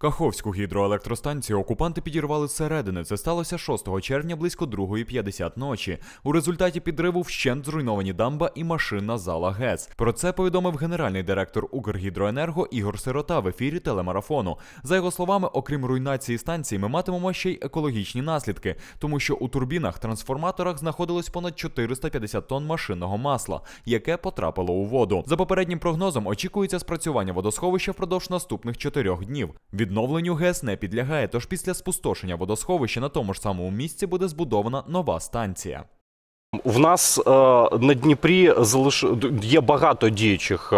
Каховську гідроелектростанцію окупанти підірвали зсередини. Це сталося 6 червня близько 2.50 ночі. У результаті підриву вщент зруйновані дамба і машинна зала ГЕС. Про це повідомив генеральний директор Укргідроенерго Ігор Сирота в ефірі телемарафону. За його словами, окрім руйнації станції, ми матимемо ще й екологічні наслідки, тому що у турбінах трансформаторах знаходилось понад 450 тонн машинного масла, яке потрапило у воду. За попереднім прогнозом очікується спрацювання водосховища впродовж наступних чотирьох днів. Відновленню ГЕС не підлягає, тож після спустошення водосховища на тому ж самому місці буде збудована нова станція. В нас е, на Дніпрі залиш... є багато діючих е,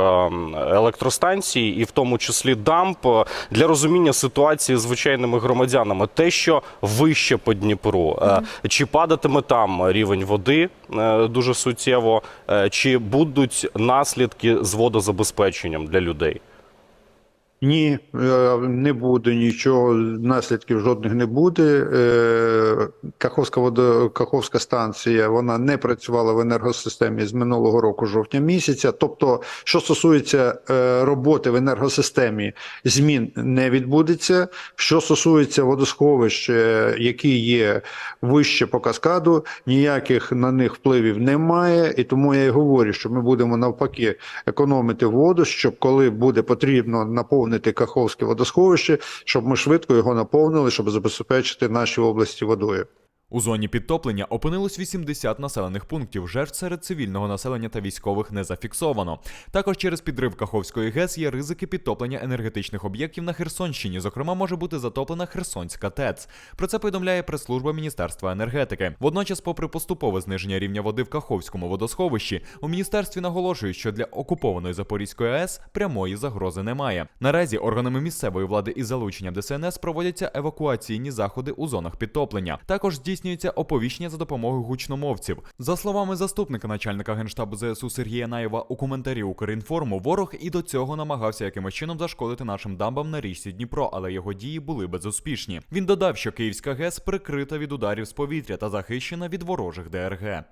електростанцій, і в тому числі дамп. Е, Для розуміння ситуації з звичайними громадянами, те, що вище по Дніпру, е, чи падатиме там рівень води е, дуже суттєво, е, чи будуть наслідки з водозабезпеченням для людей? Ні, е, не буде нічого, наслідків жодних не буде. Е, Каховська водо, Каховська станція вона не працювала в енергосистемі з минулого року, жовтня місяця. Тобто, що стосується е, роботи в енергосистемі, змін не відбудеться. Що стосується водосховищ, які є вище по каскаду, ніяких на них впливів немає. І тому я і говорю, що ми будемо навпаки економити воду, щоб коли буде потрібно наповнити Каховське водосховище, щоб ми швидко його наповнили, щоб забезпечити наші області водою. У зоні підтоплення опинилось 80 населених пунктів. Жертв серед цивільного населення та військових не зафіксовано. Також через підрив Каховської ГЕС є ризики підтоплення енергетичних об'єктів на Херсонщині. Зокрема, може бути затоплена Херсонська ТЕЦ. Про це повідомляє прес-служба Міністерства енергетики. Водночас, попри поступове зниження рівня води в Каховському водосховищі, у міністерстві наголошують, що для окупованої Запорізької АЕС прямої загрози немає. Наразі органами місцевої влади із залученням ДСНС проводяться евакуаційні заходи у зонах підтоплення. Також здійснюється оповіщення за допомогою гучномовців. За словами заступника начальника генштабу ЗСУ Сергія Наєва у коментарі Укрінформу, ворог і до цього намагався якимось чином зашкодити нашим дамбам на річці Дніпро, але його дії були безуспішні. Він додав, що Київська ГЕС прикрита від ударів з повітря та захищена від ворожих ДРГ.